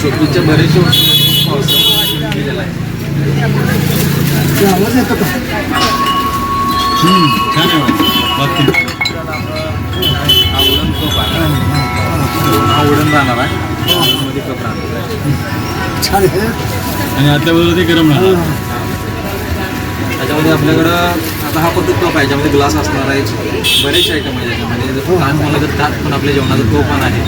शोपीसच्या बरेचशे केलेला आहे आवाज येतो का? छान आहे बाकी आवडून कप आहे आवडून राहणार आहे. मध्ये कप राहणार आहे. छान आहे. आणि आतल्या बाजूला ते गरम राहणार. त्याच्यामध्ये आपल्याकडं आता हा फक्त कप आहे याच्यामध्ये ग्लास असणार आहे. बरेचसे आयटम आहे त्याच्यामध्ये लहान मुलं तर पण आपल्या जेवणाचा तो पण आहे.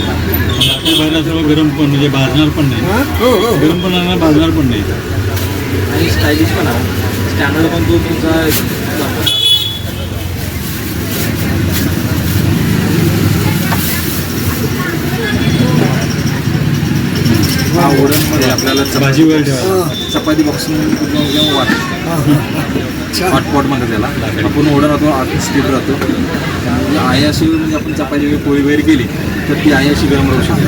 बाजूला सर्व गरम पण म्हणजे भाजणार पण नाही. हो? हो गरम पण भाजणार पण नाही. आणि स्टायलिश पण आहे. स्टँडर्ड पण तो तुमचा हा आपल्याला भाजी वगैरे ठेवायला. चपाती बॉक्स किंवा वाट. हॉटपॉट म्हणतात त्याला आपण ओढत राहतो आत स्टील राहतो. म्हणजे आई अशी म्हणजे आपण चपाती वगैरे पोळी वगैरे केली तर ती आई अशी गरम राहू शकते.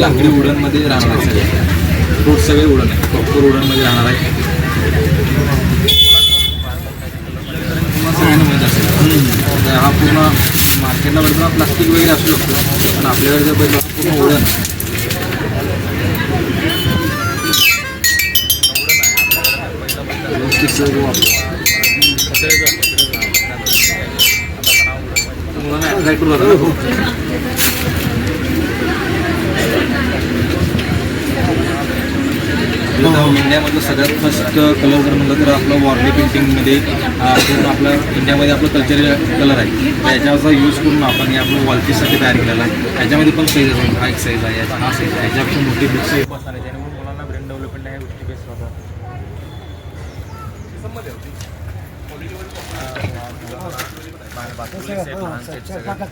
लाकडी उडणमध्ये राहणार आहे. सगळे फ्रूट सगळे उडण आहे प्रॉपर उडणमध्ये राहणार आहे. हा पूर्ण मार्केटला बघितला प्लास्टिक वगैरे असू शकतो पण आपल्याकडे जर बघितलं पूर्ण ओढण आहे. व्यवस्थित सर्व वापरू. मुलांना attract करून राहतं ना खूप. आपलं इंडियामधलं सगळ्यात फर्स्ट कलर जर म्हणलं तर आपलं वॉर्ली पेंटिंगमध्ये पूर्ण आपलं इंडियामध्ये आपलं कल्चरल कलर आहे. तर याच्यावरचा यूज करून आपण हे आपलं वॉलपीससाठी तयार केलेलं आहे. याच्यामध्ये पण साईज आहे. हा एक साईज आहे. याचा हा साईज आहे. याच्यापेक्षा मोठी बुक्स आहे. त्यामुळे मुलांना ब्रेन डेव्हलपमेंट ह्या गोष्टी बेस्ट होतात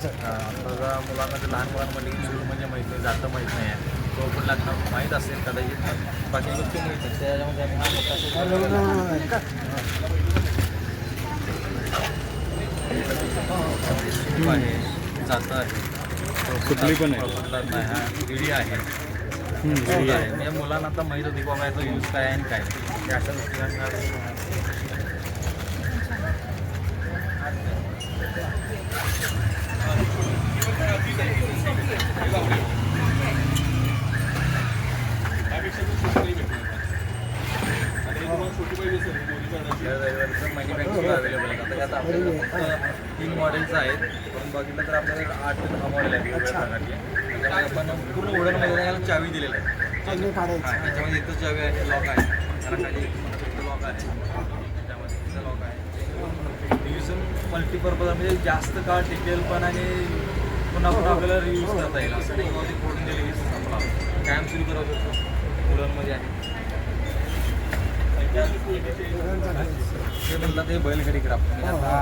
मुलांना लहान मुलांमध्ये सुरू म्हणजे माहीत नाही. जातं माहीत नाही. आहे तो पण लागणार माहीत असेल कदाचित बाकी गोष्टी माहीत नाही त्याच्यामध्ये हा tube आहे? जातं आहे कुठली पण आहे? हा म्हणजे मुलांना आता माहीत होती बाबा याचा यूज़ काय आणि काय. ते अशा गोष्टी तीन मॉडेल्स आहेत पण बघितलं तर आपल्याला आठ ते दहा मॉडेल आहेत वेगवेगळ्या आपण पूर्ण उडणमध्ये त्याला चावी दिलेला आहे चांगले काढायचं त्याच्यामध्ये इथं चावी आहे लॉक आहे त्याला खाली लॉक आहे त्याच्यामध्ये इथं लॉक आहे यूज मल्टीपर्पज म्हणजे जास्त काळ टिकेल पण आणि पुन्हा पुन्हा आपल्याला रियूज करता येईल असं नाही फोडून दिले संपला कायम सुरू करू शकतो. उडणमध्ये आहे. ते म्हणतात ते बैलगाडी क्राफ्ट म्हणजे आता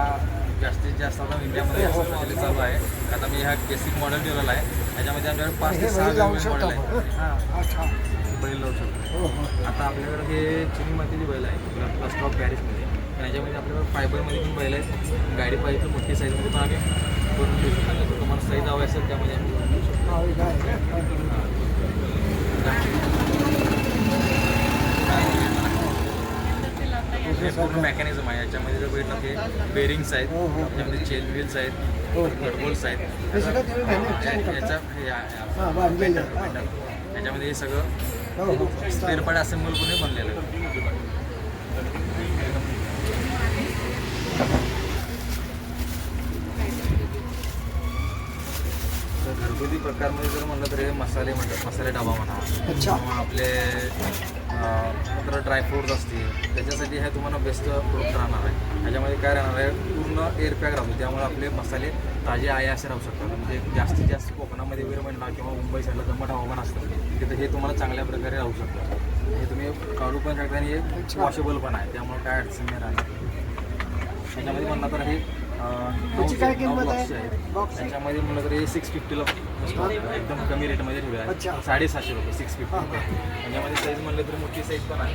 जास्तीत जास्त आता इंडियामध्ये असं प्रचलित चालू आहे. आता मी ह्या बेसिक मॉडेल ठेवलेला आहे. त्याच्यामध्ये आमच्याकडे पाच ते सहा वेगवेगळे मॉडेल अच्छा. बैल लावू शकतो. हो हो. आता आपल्याकडे हे चिनी मातीची बैल आहे. प्लस ऑफ पॅरिसमध्ये आणि याच्यामध्ये आपल्याकडे फायबरमध्ये पण बैल आहेत. गाडी पाहिजे तर मोठी साईजमध्ये पण आम्ही करून देऊ शकतो. तुम्हाला साईज हवी असेल त्यामध्ये आम्ही करून देऊ शकतो. हा. हे पूर्ण मेकॅनिझम आहे याच्यामध्ये जर बघितलं ते बेरिंग्स आहेत हो, हो. याच्यामध्ये चेन व्हील्स आहेत हो. आहेत हे सगळं तुम्ही manufacturing करता? याच्या हे हा, बांधलेलं आहे. हा. याच्यामध्ये हे सगळं हो हो स्पेअर पार्ट असेंबल करून बनलेलं घरगुती प्रकारमध्ये जर म्हणलं तर हे मसाले म्हणतात मसाले डबा म्हणा आपले नंतर ड्रायफ्रूट्स असतील. त्याच्यासाठी हे तुम्हाला बेस्ट प्रोडक्ट राहणार आहे. ह्याच्यामध्ये काय राहणार आहे? पूर्ण एअर पॅक राहतो. त्यामुळे आपले मसाले ताजे आहे असे राहू शकतात. म्हणजे जास्तीत जास्त कोकणामध्ये वगैरे म्हणला किंवा मुंबई साईडला दमट हवामान असतं तिथं हे तुम्हाला चांगल्या प्रकारे राहू शकतं. हे तुम्ही काढू पण शकता आणि हे वॉशेबल पण आहे. त्यामुळे काय अडचण नाही राहणार. ह्याच्यामध्ये म्हणलं तर हे त्याची काय किंमत आहे? Box? त्याच्यामध्ये म्हणलं तर हे सिक्स फिफ्टीला एकदम कमी रेटमध्ये ठेवले. आहे. साडेसहाशे रुपये सिक्स फिफ्टी. त्याच्यामध्ये साईज म्हणलं तर मोठी साईज पण आहे.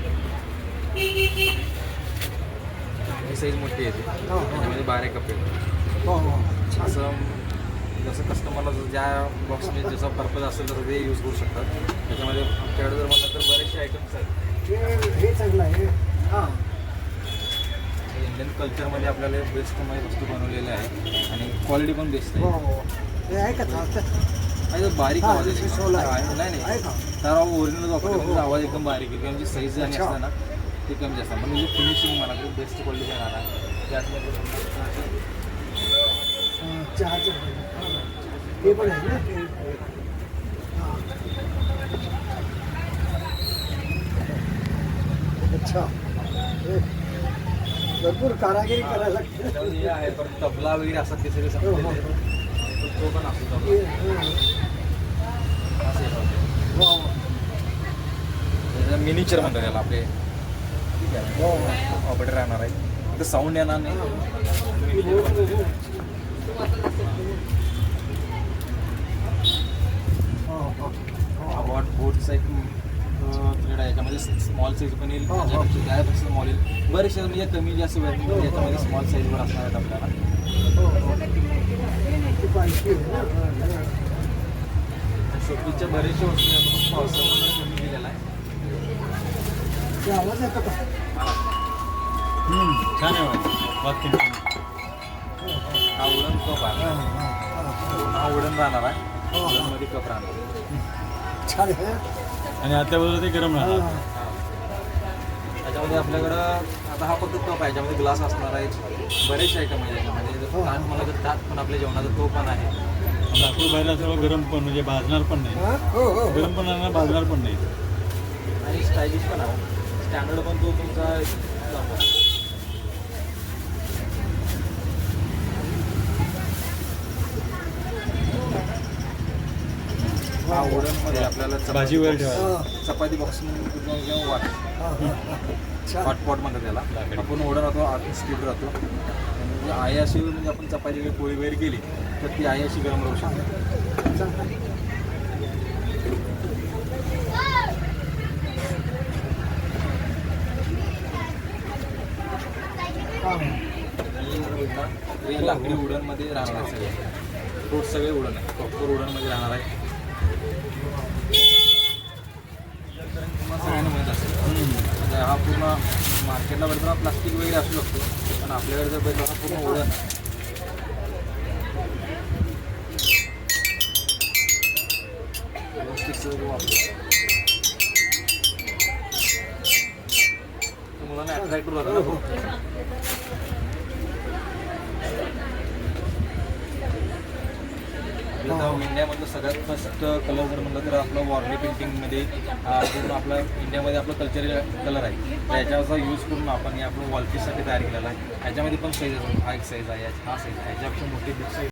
साईज मोठी येते हो, हो. त्याच्यामध्ये बारा कप येते हो असं जसं कस्टमरला जसं ज्या बॉक्समध्ये जसं पर्पज असेल तसं ते यूज करू शकतात. त्याच्यामध्ये आमच्याकडे जर म्हणलं तर बरेचसे आयटम्स आहेत. हे चांगलं आहे. हां. इंडियन कल्चरमध्ये आपल्याला बेस्ट वस्तू बनवलेल्या आहे आणि क्वालिटी पण बेस्ट हो आहे हो आहे का? तो बारीक आवाज नाही नाही. तर ओरिजिनल वापरतो हो, आवाज एकदम बारीक आहे. किंवा साईज आणि अच्छा. असतं ना ते कमी जास्त. पण म्हणजे फिनिशिंग मला बेस्ट क्वालिटी येणार आहे. हां, चहाचं. हे पण आहे ना? ते. अच्छा. भरपूर कारागिरी करायला लागते आहे पण तबला वगैरे असतात ते सगळे हो, हो, समजलेले. तो- पण असतो तबला. हां. असं मिनिचर म्हणतात त्याला आपले. ठीक आहे. ऑपरेटर राहणार आहे. तिथं साऊंड येणार नाही हो, हो, हो. हो, हो. हो. अबाउट बोटचा एक स्मॉल साईज पण येईल त्यापेक्षा स्मॉल येईल बरेचसे म्हणजे कमी जास्त वेळ याच्यामध्ये स्मॉल साईजवर असणार आहेत आपल्याला. शोपीसच्या बरेचसे वस्तू आहेत. कमी आहे ते आवाज येतो का हम्म, छान आहे हा वुडन कप आहे वुडन राहणार आहे. वुडनमध्ये कप राहणार आहे. छान आहे आणि आतल्याबरोबर ते गरम राहणार. त्याच्यामध्ये आपल्याकडं आता हा फक्त कप आहे याच्यामध्ये ग्लास असणार आहे बरेचसे आयटम आहे याच्यामध्ये हो. ताट मला जर ताट पण आपल्या जेवणाचा तो पण आहे लाकूड बाहेर असल्यामुळे गरम पण म्हणजे भाजणार पण नाही हां? हो हो हो. गरम पण राहणार भाजणार पण नाही आणि स्टायलिश पण आहे स्टँडर्ड पण तो तुमचा हा वुडनमध्ये आपल्याला चपाती भाजी वगैरे box- ठेवायला. हां, चपाती बॉक्स वाट. हॉटपॉट म्हणतात त्याला. आपण ओढण राहतो स्पीड राहतो. म्हणजे आई अशी म्हणजे आपण चपाती वगैरे पोळी वगैरे केली तर ती आई अशी गरम राहू शकते. लाकडी उडणमध्ये राहणार आहे सगळे. फ्रूट सगळे उडण आहे. प्रॉपर उडणमध्ये राहणार आहे. हा पूर्ण मार्केटला बघितला प्लास्टिक वगैरे असू शकतो. पण आपल्याकडे जर बघितलं हा पूर्ण उडण व्यवस्थित सगळं वापरू. मुलांना अट्रॅक्ट होतं ना खूप. आपलं तर इंडियामधलं सगळ्यात फर्स्ट कलर जर म्हणलं तर आपलं वॉर्ली पेंटिंगमध्ये पूर्ण आपलं इंडियामध्ये आपलं कल्चरल कलर आहे. त्याच्याचा यूज करून आपण हे आपलं वॉलपीससाठी तयार केलेला आहे. याच्यामध्ये पण साईज हा एक साईज आहे. हा साईज आहे. याच्यापेक्षा मोठी बिग साईज